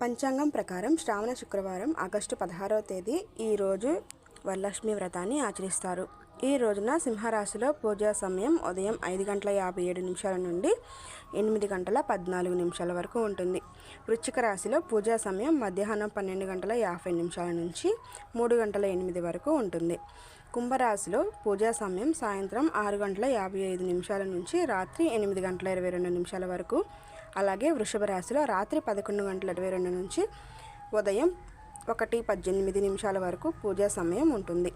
పంచాంగం ప్రకారం శ్రావణ శుక్రవారం ఆగస్టు పదహారవ తేదీ ఈరోజు వరలక్ష్మి వ్రతాన్ని ఆచరిస్తారు. ఈ రోజున సింహరాశిలో పూజా సమయం ఉదయం ఐదు గంటల యాభై ఏడు నిమిషాల నుండి ఎనిమిది గంటల పద్నాలుగు నిమిషాల వరకు ఉంటుంది. వృశ్చిక రాశిలో పూజా సమయం మధ్యాహ్నం పన్నెండు గంటల యాభై నిమిషాల నుంచి మూడు గంటల ఎనిమిది వరకు ఉంటుంది. కుంభరాశిలో పూజా సమయం సాయంత్రం ఆరు గంటల యాభై ఐదు నిమిషాల నుంచి రాత్రి ఎనిమిది గంటల ఇరవై రెండు నిమిషాల వరకు అలాగే వృషభ రాశిలో రాత్రి పదకొండు గంటల ఇరవై రెండు నుంచి ఉదయం ఒకటి పద్దెనిమిది నిమిషాల వరకు పూజా సమయం ఉంటుంది.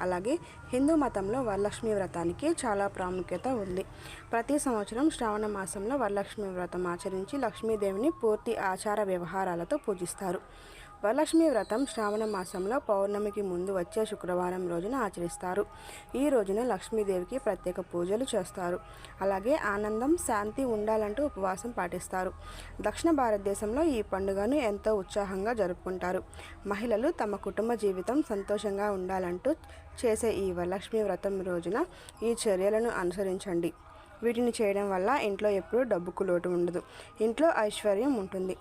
అలాగే హిందూ మతంలో వరలక్ష్మి వ్రతానికి చాలా ప్రాముఖ్యత ఉంది. ప్రతి సంవత్సరం శ్రావణ మాసంలో వరలక్ష్మి వ్రతం ఆచరించి లక్ష్మీదేవిని పూర్తి ఆచార వ్యవహారాలతో పూజిస్తారు. వరలక్ష్మి వ్రతం శ్రావణ మాసంలో పౌర్ణమికి ముందు వచ్చే శుక్రవారం రోజున ఆచరిస్తారు. ఈ రోజున లక్ష్మీదేవికి ప్రత్యేక పూజలు చేస్తారు. అలాగే ఆనందం శాంతి ఉండాలంటూ ఉపవాసం పాటిస్తారు. దక్షిణ భారతదేశంలో ఈ పండుగను ఎంతో ఉత్సాహంగా జరుపుకుంటారు. మహిళలు తమ కుటుంబ జీవితం సంతోషంగా ఉండాలంటూ చేసే ఈ వరలక్ష్మి వ్రతం రోజున ఈ చర్యలను అనుసరించండి. వీటిని చేయడం వల్ల ఇంట్లో ఎప్పుడూ డబ్బుకు లోటు ఉండదు. ఇంట్లో ఐశ్వర్యం ఉంటుంది.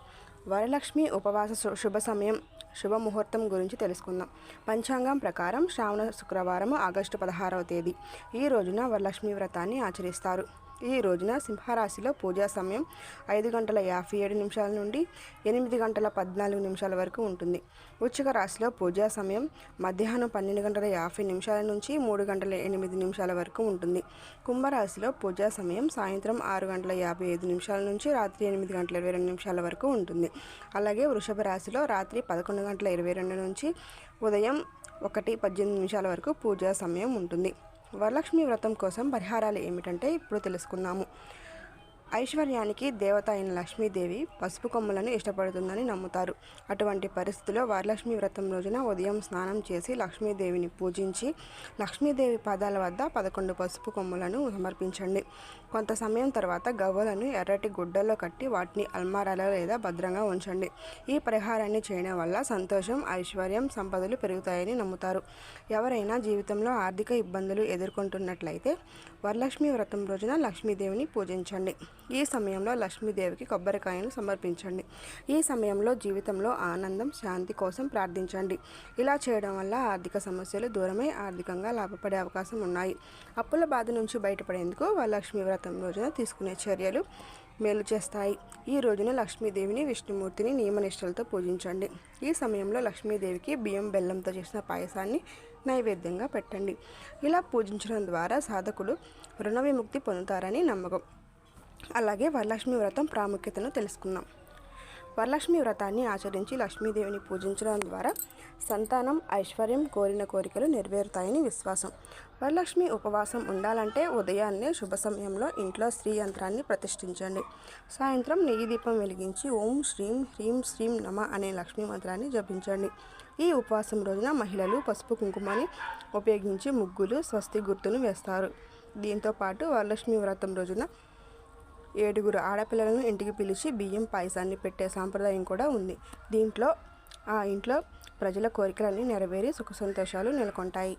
వరలక్ష్మి ఉపవాస శు- శుభ సమయం శుభముహూర్తం గురించి తెలుసుకుందాం. పంచాంగం ప్రకారం శ్రావణ శుక్రవారం ఆగస్టు పదహారవ తేదీ. ఈ రోజున వరలక్ష్మి వ్రతాన్ని ఆచరిస్తారు. ఈ రోజున సింహరాశిలో పూజా సమయం ఐదు గంటల యాభై ఏడు నిమిషాల నుండి ఎనిమిది గంటల పద్నాలుగు నిమిషాల వరకు ఉంటుంది. వృశ్చిక రాశిలో పూజా సమయం మధ్యాహ్నం పన్నెండు గంటల యాభై నిమిషాల నుంచి మూడు గంటల ఎనిమిది నిమిషాల వరకు ఉంటుంది. కుంభరాశిలో పూజా సమయం సాయంత్రం ఆరు గంటల యాభై ఐదు నిమిషాల నుంచి రాత్రి ఎనిమిది గంటల ఇరవై రెండు నిమిషాల వరకు ఉంటుంది. అలాగే వృషభ రాశిలో రాత్రి పదకొండు గంటల ఇరవై రెండు నుంచి ఉదయం ఒకటి పద్దెనిమిది నిమిషాల వరకు పూజా సమయం ఉంటుంది. వరలక్ష్మి వ్రతం కోసం పరిహారాలు ఏమిటంటే ఇప్పుడు తెలుసుకుందాము. ఐశ్వర్యానికి దేవత అయిన లక్ష్మీదేవి పసుపు కొమ్మలను ఇష్టపడుతుందని నమ్ముతారు. అటువంటి పరిస్థితిలో వరలక్ష్మి వ్రతం రోజున ఉదయం స్నానం చేసి లక్ష్మీదేవిని పూజించి లక్ష్మీదేవి పాదాల వద్ద పదకొండు పసుపు కొమ్మలను సమర్పించండి. కొంత సమయం తర్వాత గవ్వలను ఎర్రటి గుడ్డల్లో కట్టి వాటిని అల్మారాలో లేదా భద్రంగా ఉంచండి. ఈ పరిహారాన్ని చేయడం వల్ల సంతోషం ఐశ్వర్యం సంపదలు పెరుగుతాయని నమ్ముతారు. ఎవరైనా జీవితంలో ఆర్థిక ఇబ్బందులు ఎదుర్కొంటున్నట్లయితే వరలక్ష్మి వ్రతం రోజున లక్ష్మీదేవిని పూజించండి. ఈ సమయంలో లక్ష్మీదేవికి కొబ్బరికాయను సమర్పించండి. ఈ సమయంలో జీవితంలో ఆనందం శాంతి కోసం ప్రార్థించండి. ఇలా చేయడం వల్ల ఆర్థిక సమస్యలు దూరమై ఆర్థికంగా లాభపడే అవకాశం ఉన్నాయి. అప్పుల బాధ నుంచి బయటపడేందుకు వరలక్ష్మి వ్రతం రోజున తీసుకునే చర్యలు మేలు చేస్తాయి. ఈ రోజున లక్ష్మీదేవిని విష్ణుమూర్తిని నియమనిష్టలతో పూజించండి. ఈ సమయంలో లక్ష్మీదేవికి బియ్యం బెల్లంతో చేసిన పాయసాన్ని నైవేద్యంగా పెట్టండి. ఇలా పూజించడం ద్వారా సాధకుడు రుణ విముక్తి పొందుతారని నమ్మకం. అలాగే వరలక్ష్మి వ్రతం ప్రాముఖ్యతను తెలుసుకుందాం. వరలక్ష్మి వ్రతాన్ని ఆచరించి లక్ష్మీదేవిని పూజించడం ద్వారా సంతానం ఐశ్వర్యం కోరిన కోరికలు నెరవేరుతాయని విశ్వాసం. వరలక్ష్మి ఉపవాసం ఉండాలంటే ఉదయాన్నే శుభ సమయంలో ఇంట్లో స్త్రీ యంత్రాన్ని ప్రతిష్ఠించండి. సాయంత్రం నెయ్యి దీపం వెలిగించి ఓం శ్రీం హ్రీం శ్రీం నమ అనే లక్ష్మీ మంత్రాన్ని జపించండి. ఈ ఉపవాసం రోజున మహిళలు పసుపు కుంకుమని ఉపయోగించి ముగ్గులు స్వస్తి గుర్తును వేస్తారు. దీంతో పాటు వరలక్ష్మి వ్రతం రోజున ఏడుగురు ఆడపిల్లలను ఇంటికి పిలిచి బియ్యం పాయసాన్ని పెట్టే సాంప్రదాయం కూడా ఉంది. దీంట్లో ఆ ఇంట్లో ప్రజల కోరికలన్నీ నెరవేరి సుఖ సంతోషాలు నెలకొంటాయి.